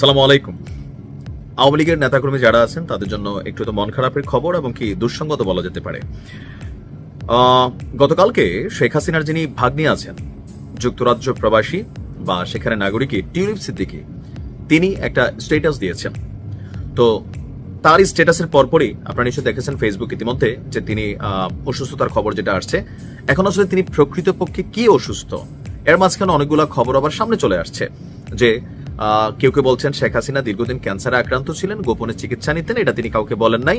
সালাম আলাইকুম। আওয়ামী লীগের নেতাকর্মী যারা আছেন, তাদের জন্য একটু তো মন খারাপের খবর এবং কি দুঃসঙ্গত বলা যেতে পারে। গতকালকে শেখ হাসিনার যিনি ভাগ্নি আছেন, যুক্তরাজ্য প্রবাসী বা সেখানে নাগরিকই টিউলিপ সিদ্দিকি, তিনি একটা স্টেটাস দিয়েছেন। তো তার স্ট্যাটাসের পরপরই আপনারা নিশ্চয়ই দেখেছেন ফেসবুক ইতিমধ্যে যে তিনি অসুস্থতার খবর যেটা আসছে। এখন আসলে তিনি প্রকৃতপক্ষে কি অসুস্থ? এর মাঝখানে অনেকগুলো খবর আবার সামনে চলে আসছে যে কেউ কেউ বলছেন শেখ হাসিনা দীর্ঘদিন ক্যান্সারে আক্রান্ত ছিলেন, গোপনে চিকিৎসা নিতেন, এটা তিনি কাউকে বলেন নাই।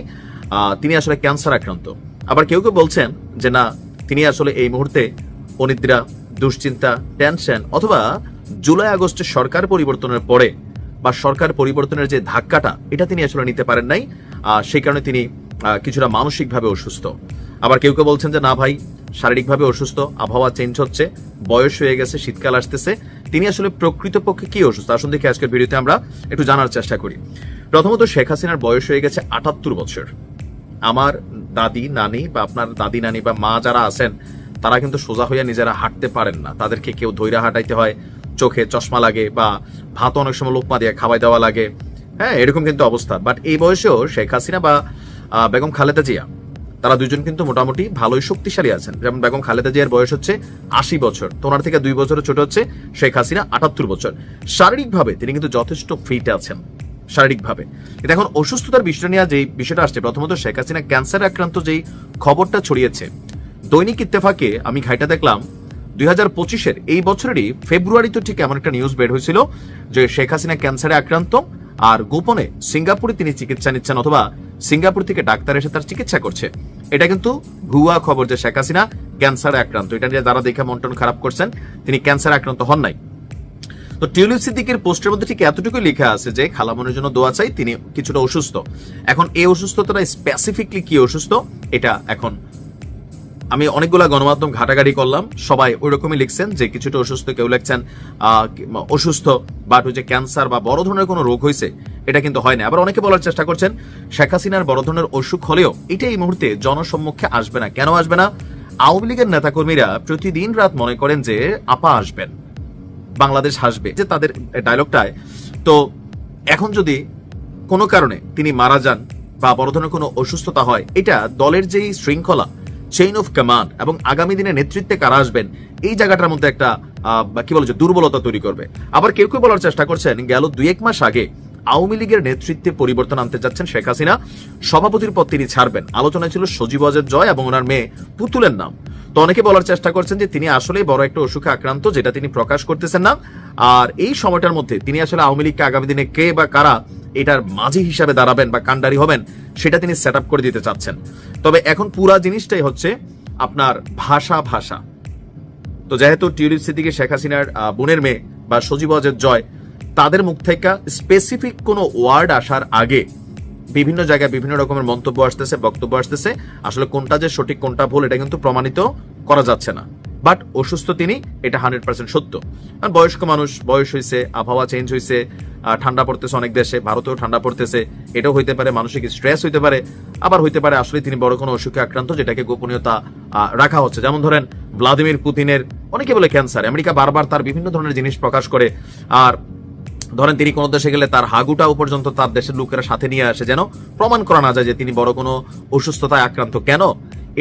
তিনি আসলে ক্যান্সার আক্রান্ত। আবার কেউ কেউ বলছেন যে না, তিনি আসলে এই মুহূর্তে অনিদ্রা, দুশ্চিন্তা টেনশন অথবা জুলাই আগস্টের সরকার পরিবর্তনের পরে বা সরকার পরিবর্তনের যে ধাক্কাটা, এটা তিনি আসলে নিতে পারেন নাই। সেই কারণে তিনি কিছুটা মানসিকভাবে অসুস্থ। আবার কেউ কেউ বলছেন যে না ভাই, শারীরিকভাবে অসুস্থ, আবহাওয়া চেঞ্জ হচ্ছে, বয়স হয়ে গেছে, শীতকাল আসতেছে। তিনি আসলে প্রকৃতপক্ষে কি অসুস্থ? আসুন দেখি আজকের ভিডিওতে আমরা একটু জানার চেষ্টা করি। প্রথমত শেখ হাসিনার বয়স হয়ে গেছে আটাত্তর বছর। আমার দাদি, নানি বা আপনার দাদি, নানি বা মা যারা আছেন, তারা কিন্তু সোজা হইয়া নিজেরা হাঁটতে পারেন না। তাদেরকে কেউ ধৈরা হাঁটাইতে হয়, চোখে চশমা লাগে বা ভাত অনেক সময় লোকমা দিয়ে খাওয়াই দেওয়া লাগে। হ্যাঁ এরকম কিন্তু অবস্থা। বাট এই বয়সেও শেখ হাসিনা বা বেগম খালেদা জিয়া তারা দুজন কিন্তু মোটামুটি ভালোই শক্তিশালী আছেন। যেমন বেগম খালেদা জিয়ার বয়স হচ্ছে আশি বছর, তো ওনার থেকে দুই বছরের ছোট হচ্ছে শেখ হাসিনা আটাত্তর বছর। শারীরিকভাবে তিনি কিন্তু যথেষ্ট ফিট আছেন, শারীরিকভাবে। কিন্তু এখন অসুস্থতার বিষয়টা নিয়ে যে বিষয়টা আসছে। প্রথমত শেখ হাসিনা ক্যান্সার আক্রান্ত যেই খবরটা ছড়িয়েছে, দৈনিক ইত্তেফাকে আমি ঘাইটা দেখলাম, দুই হাজার পঁচিশের এই বছরেরই ফেব্রুয়ারিতে ঠিক এমন একটা নিউজ বের হয়েছিল যে শেখ হাসিনা ক্যান্সারে আক্রান্ত আর গোপনে সিঙ্গাপুরে তিনি চিকিৎসা নিচ্ছেন অথবা সিঙ্গাপুর থেকে ডাক্তার এসে তার চিকিৎসা করছে। এটা কিন্তু ভুয়া খবর যে শেখ হাসিনা ক্যান্সারে আক্রান্ত। এটা নিয়ে যারা দেখে মন্টন খারাপ করছেন, তিনি ক্যান্সার আক্রান্ত হন নাই। তো টিউলিপ সিদ্দিকের পোস্টের মধ্যে ঠিক এতটুকু লেখা আছে যে, খালামনের জন্য দোয়া চাই, তিনি কিছুটা অসুস্থ। এখন এই অসুস্থতাটা স্পেসিফিকলি কি অসুস্থ? এটা এখন আমি অনেকগুলা গণমাধ্যম ঘাটাঘাটি করলাম। সবাই ওই রকমই লিখছেন যে কিছুটা অসুস্থ, কেউ লিখছেন অসুস্থ বাট যে ক্যান্সার বা বড় ধরনের কোনো রোগ হয়েছে এটা কিন্তু হয় না আবার অনেকে বলার চেষ্টা করছেন, শেখ হাসিনার বড় ধরনের অসুখ হলেও এটা এই মুহূর্তে জনসম্মুখে আসবে না। কেন আসবে না? আওয়ামী লীগের নেতাকর্মীরা প্রতিদিন রাত মনে করেন যে আপা আসবেন, বাংলাদেশ হাসবে, যে তাদের ডায়লগটায় তো এখন যদি কোনো কারণে তিনি মারা যান বা বড় ধরনের কোনো অসুস্থতা হয়, এটা দলের যেই শৃঙ্খলা চেইন অফ কমান্ড এবং আগামী দিনে নেতৃত্বে কারা আসবেন, এই জায়গাটার মধ্যে একটা কি বলে দুর্বলতা তৈরি করবে। আবার কেউ কেউ বলার চেষ্টা করছেন, গেল দুই এক মাস আগে আওয়ামী লীগের নেতৃত্বে পরিবর্তন আনতে যাচ্ছেন শেখ হাসিনা। সভাপতির পদ তিনি ছাড়বেন। আলোচনায় ছিল সজীব অজের জয় এবং ওনার মেয়ে পুতুলের নাম। তো অনেকে বলার চেষ্টা করছেন যে তিনি আসলে বড় একটা অসুখে আক্রান্ত, যেটা তিনি প্রকাশ করতেছেন না। আর এই সময়টার মধ্যে তিনি আসলে আওয়ামী লীগকে আগামী দিনে কে বা কারা এটার মাঝি হিসাবে দাঁড়াবেন বা কান্ডারি হবেন, সেটা তিনি সেট করে দিতে চাচ্ছেন। তবে এখন পুরা জিনিসটাই হচ্ছে আপনার ভাষা ভাষা। তো যেহেতু টিউলিপ সিদ্দিকি শেখ হাসিনার বোনের মেয়ে বা সজীব অজের জয় তাদের মুখ থেকে স্পেসিফিক কোনো ওয়ার্ড আসার আগে বিভিন্ন জায়গায় বিভিন্ন রকমের মন্তব্য আসতেছে, বক্তব্য আসতেছে। আসলে কোনটা যে সঠিক, কোনটা ভুল, এটা কিন্তু প্রমাণিত করা যাচ্ছে না। বাট অসুস্থ তিনি, এটা হান্ড্রেড পার্সেন্ট সত্য। কারণ বয়স্ক মানুষ, বয়স হয়েছে আবহাওয়া চেঞ্জ হয়েছে ঠান্ডা পড়তেছে অনেক দেশে, ভারতেও ঠান্ডা পড়তেছে, এটাও হইতে পারে, মানসিক স্ট্রেস হইতে পারে, আবার হইতে পারে আসলে তিনি বড় কোনো অসুখে আক্রান্ত, যেটাকে গোপনীয়তা রাখা হচ্ছে। যেমন ধরেন, ভ্লাদিমির পুতিনের, অনেকে বলে ক্যান্সার আমেরিকা বারবার তার বিভিন্ন ধরনের জিনিস প্রকাশ করে, আর ধরেন তিনি কোনো দেশে গেলে তার হাগুটাও পর্যন্ত তার দেশের লোকেরা সাথে নিয়ে আসে যেন প্রমাণ করা না যায় যে তিনি বড় কোনো অসুস্থতায় আক্রান্ত। কেন?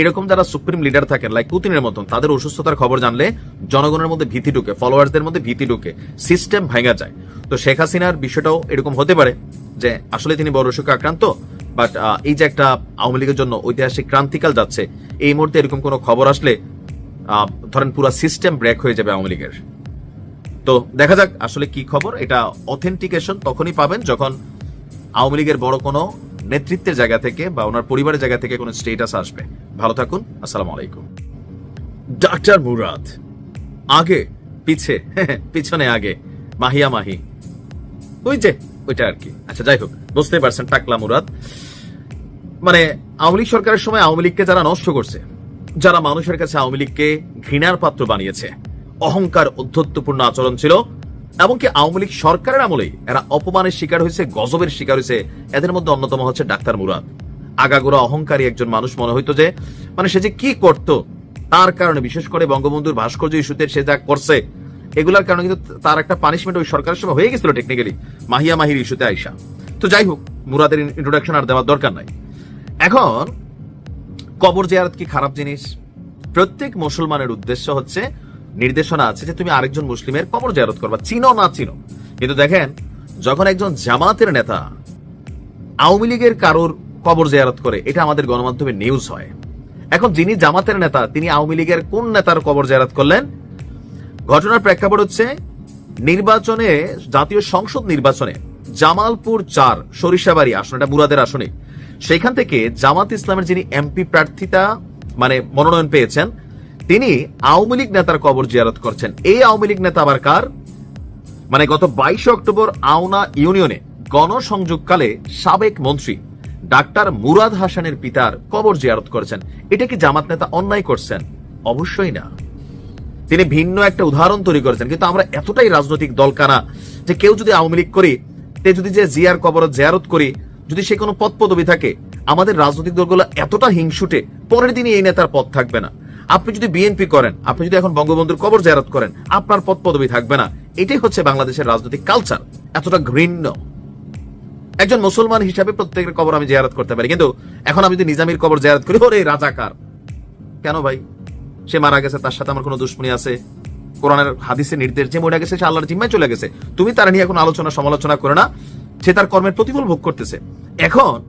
এরকম যারা সুপ্রিম লিডার থাকেন লাইক পুতিনের মতন, তাদের অসুস্থতার খবর জানলে জনগণের মধ্যে ভীতি ঢুকে ফলোয়ার্সদের মধ্যে ভীতি ঢুকে সিস্টেম ভেঙে যায়। তো শেখ হাসিনার বিষয়টাও এরকম হতে পারে যে আসলে তিনি বড় অসুখে আক্রান্ত বাট এই যে একটা আওয়ামী লীগের জন্য ঐতিহাসিক ক্রান্তিকাল যাচ্ছে, এই মুহূর্তে এরকম কোনো খবর আসলে ধরেন পুরো সিস্টেম ব্রেক হয়ে যাবে আওয়ামী লীগের। তো দেখা যাক আসলে কি খবর। এটা অথেন্টিকেশন তখনই পাবেন যখন আওয়ামী লীগের বড় কোনো নেতৃত্বের জায়গা থেকে বা ওনার পরিবারের জায়গা থেকে কোনো স্টেটাস আসবে। ভালো থাকুন আসসালামু আলাইকুম। ডাক্তার মুরাদ। আগে পিছে পিছনে আগে মাহিয়া মাহি। ওই যে ওইটা আর কি। আচ্ছা যাই হোক বুঝতেই পারছেন টাকলা মুরাদ। মানে আওয়ামী লীগ সরকারের সময় আওয়ামী লীগকে যারা নষ্ট করছে যারা মানুষের কাছে আওয়ামী লীগকে ঘৃণার পাত্র বানিয়েছে অহংকার অধ্যত্বপূর্ণ আচরণ ছিল, এমনকি আওয়ামী লীগ সরকারের আমলেই এরা অপমানের শিকার হয়েছে, গজবের শিকার হয়েছে। এদের মধ্যে অন্যতম হচ্ছে ডাক্তার মুরাদ। আগাগোড়া অহংকারী একজন মানুষ মনে হইতো যে মানে সে যে কি করত, তার কারণে, বিশেষ করে বঙ্গবন্ধুর ভাস্কর্য ইস্যুতে সে যা করছে, এগুলার কারণে কিন্তু তার একটা পানিশমেন্ট ওই সরকারের সময় হয়ে গেছিল টেকনিক্যালি মাহিয়া মাহির ইস্যুতে আইসা। তো যাই হোক, মুরাদের ইন্ট্রোডাকশন আর দেওয়ার দরকার নাই। এখন, কবর জিয়ারত কি খারাপ জিনিস? প্রত্যেক মুসলমানের উদ্দেশ্য হচ্ছে নির্দেশনা আছে যে তুমি আরেকজন মুসলিমের কবর জিয়ারত করবা। চিনো না চিনো। কিন্তু দেখেন, যখন একজন জামাতের নেতা আওয়ামী লীগের কারোর কবর জিয়ারত করে, এটা আমাদের গণমাধ্যমে নিউজ হয়। এখন যিনি জামাতের নেতা, তিনি আওয়ামী লীগের কোন নেতার কবর জিয়ারত করলেন? ঘটনার প্রেক্ষাপট হচ্ছে, নির্বাচনে, জাতীয় সংসদ নির্বাচনে জামালপুর চার, সরিষাবাড়ি আসন, এটা মুরাদের আসনে সেখান থেকে জামাত ইসলামের যিনি এমপি প্রার্থিতা মানে মনোনয়ন পেয়েছেন তিনি আওয়ামী লীগ নেতার কবর জিয়ারত করছেন। এই আওয়ামী লীগ নেতা আবার কার? মানে গত বাইশে অক্টোবর আওনা ইউনিয়নে গণসংযোগকালে সাবেক মন্ত্রী ডাক্তার মুরাদ হাসানের পিতার কবর জিয়ারত করেছেন। এটা কি জামাত নেতা অন্যায় করছেন? অবশ্যই না। তিনি ভিন্ন একটা উদাহরণ তৈরি করেছেন, কিন্তু আমরা এতটাই রাজনৈতিক দলকানা যে কেউ যদি আওয়ামী লীগ করি, তে যদি যে জিয়ার কবর জিয়ারত করি, যদি সে কোনো পদ পদবি থাকে, আমাদের রাজনৈতিক দলগুলো এতটা হিংসুটে, পরের দিনই এই নেতার পদ থাকবে না। আপনি যদি বিএনপি করেন, আপনি যদি এখন বঙ্গবন্ধুর কবর জিয়ারত করেন, আপনার পদ পদবি থাকবে না। এটাই হচ্ছে বাংলাদেশের রাজনৈতিক কালচার এতটা ঘৃণ্য। একজন মুসলমান হিসাবে প্রত্যেকের কবর আমি জিয়ারত করতে পারি। কিন্তু এখন আমি যদি নিজামির কবর জিয়ারত করি, ওরে রাজাকার। কেন ভাই? সে মারা গেছে, তার সাথে আমার কোনো দুশ্মনী আছে। কোরআনের হাদিসে নির্দেশ যে মরে গেছে, সে আল্লাহর জিম্মায় চলে গেছে। তুমি তার নিয়ে এখন আলোচনা, সমালোচনা করে না। সে তার কর্মের প্রতিফল ভোগ করতেছে। এখন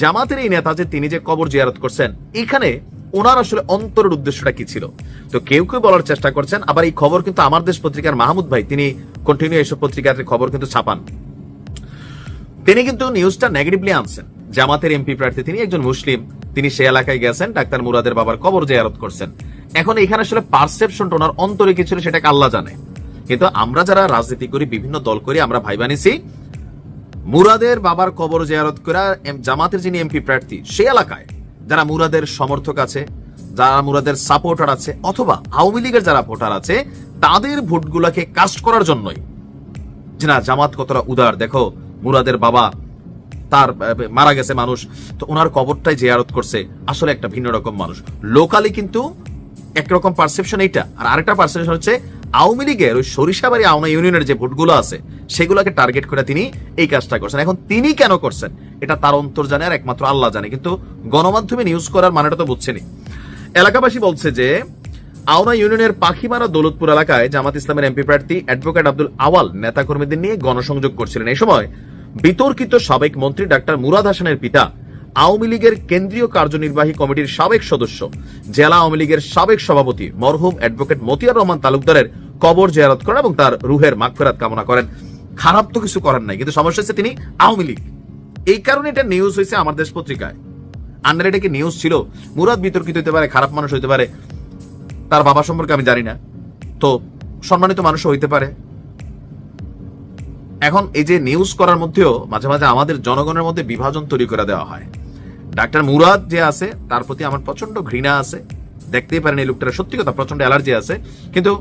জামাতের এই নেতা যে তিনি যে কবর জিয়ারত করছেন, এখানে ওনার আসলে অন্তরের উদ্দেশ্যটা কি ছিল? তো কেউ কেউ বলার চেষ্টা করছেন, আবার এই খবর কিন্তু আমার দেশ পত্রিকার মাহমুদ ভাই, তিনি কন্টিনিউ এইসব পত্রিকার খবর কিন্তু ছাপান। তিনি কিন্তু নিউজটা নেগেটিভলি আনছেন। জামাতের এমপি প্রার্থী, তিনি একজন মুসলিম, তিনি সে এলাকায় গেছেন, ডাক্তার মুরাদের বাবার কবর জিয়ারত করছেন। এখন এখানে আসলে পারসেপশনটা ওনার অন্তরে কি ছিল সেটাকে আল্লাহ জানে। কিন্তু আমরা যারা রাজনীতি করি, বিভিন্ন দল করি, আমরা ভাই বানিয়েছি, মুরাদের বাবার কবর জিয়ারত করা জামাতের যিনি এমপি প্রার্থী সে এলাকায় যারা মুরাদের সমর্থক আছে, যারা মুরাদের সাপোর্টার আছে, অথবা আওয়ামী লীগের যারা ভোটার আছে, তাদের ভোটগুলোকে কাস্ট করার জন্যই। যে না, জামাত কতটা উদার। দেখো, মুরাদের বাবা, তার মারা গেছে মানুষ, তো ওনার কবরটাই জিয়ারত করছে। আসলে একটা ভিন্ন রকম মানুষ। লোকালি কিন্তু একরকম পারসেপশন এইটা। আর আরেকটা পারসেপশন হচ্ছে, আওয়ামী লীগের ওই সরিষাবাড়ি আওনা ইউনিয়নের যে ভোটগুলো আছে, সেগুলোকে টার্গেট করে তিনি এই কাজটা করছেন। এখন তিনি কেন করছেন? এটা তার অন্তর জানে আর একমাত্র আল্লাহ জানে। কিন্তু গণমাধ্যমে নিউজ করার মানেটা তো বুঝছেনি এলাকাবাসী বলছে যে, আওনা ইউনিয়নের পাখিমারা দৌলতপুর এলাকায় জামাত ইসলামের এমপি প্রার্থী অ্যাডভোকেট আব্দুল আওয়াল নেতাকর্মীদের নিয়ে গণসংযোগ করছিলেন। এই সময় বিতর্কিত সাবেক মন্ত্রী ডাক্তার মুরাদ হাসানের পিতা আওয়ামী লীগের কেন্দ্রীয় কার্যনির্বাহী কমিটির সাবেক সদস্য। জেলা আওয়ামী লীগের সাবেক সভাপতি মরহুম অ্যাডভোকেট মতিয়ার রহমান তালুকদারের কবর জিয়ারত করেন এবং তার রুহের মাগফেরাত কামনা করেন। খারাপ তো কিছু করেন নাই, কিন্তু সমস্যা হচ্ছে তিনি আওয়ামী লীগ। এই কারণে এটা নিউজ হয়েছে আমার দেশ পত্রিকায়। আন্ডার এটা কি নিউজ ছিল? মুরাদ বিতর্কিত হতে পারে, খারাপ মানুষ হইতে পারে, তার বাবা সম্পর্কে আমি জানি না। তো সম্মানিত মানুষ হইতে পারে। এখন এই যে নিউজ করার মধ্যেও মাঝে মাঝে আমাদের জনগণের মধ্যে বিভাজন তৈরি করে দেওয়া হয়। ডাক্তার মুরাদ যে আছে, তার প্রতি আমার প্রচণ্ড ঘৃণা আছে। দেখতেই পারেন এই লোকটার সত্যি কথা প্রচণ্ড অ্যালার্জি আছে। কিন্তু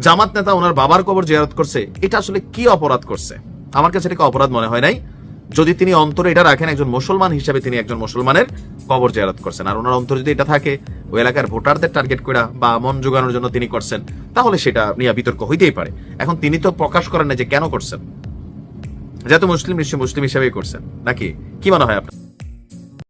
জামাত নেতা ওনার বাবার কবর জিয়ারত করছে, এটা আসলে কি অপরাধ করছে? আমার কাছে এটাকে অপরাধ মনে হয় নাই। যদি তিনি অন্তরে এটা রাখেন, একজন মুসলমান হিসেবে তিনি একজন মুসলমানের কবর জিয়ারত করছেন। আর ওনার অন্তরে যদি এটা থাকে, ওই এলাকার ভোটারদের টার্গেট করা বা মন জোগানোর জন্য তিনি করছেন, তাহলে সেটা নিয়ে বিতর্ক হইতেই পারে। এখন তিনি তো প্রকাশ করেন না যে কেন করছেন। যেহেতু মুসলিম নিশ্চয়ই মুসলিম হিসেবেই করছেন, নাকি? কি মনে হয় আপনার?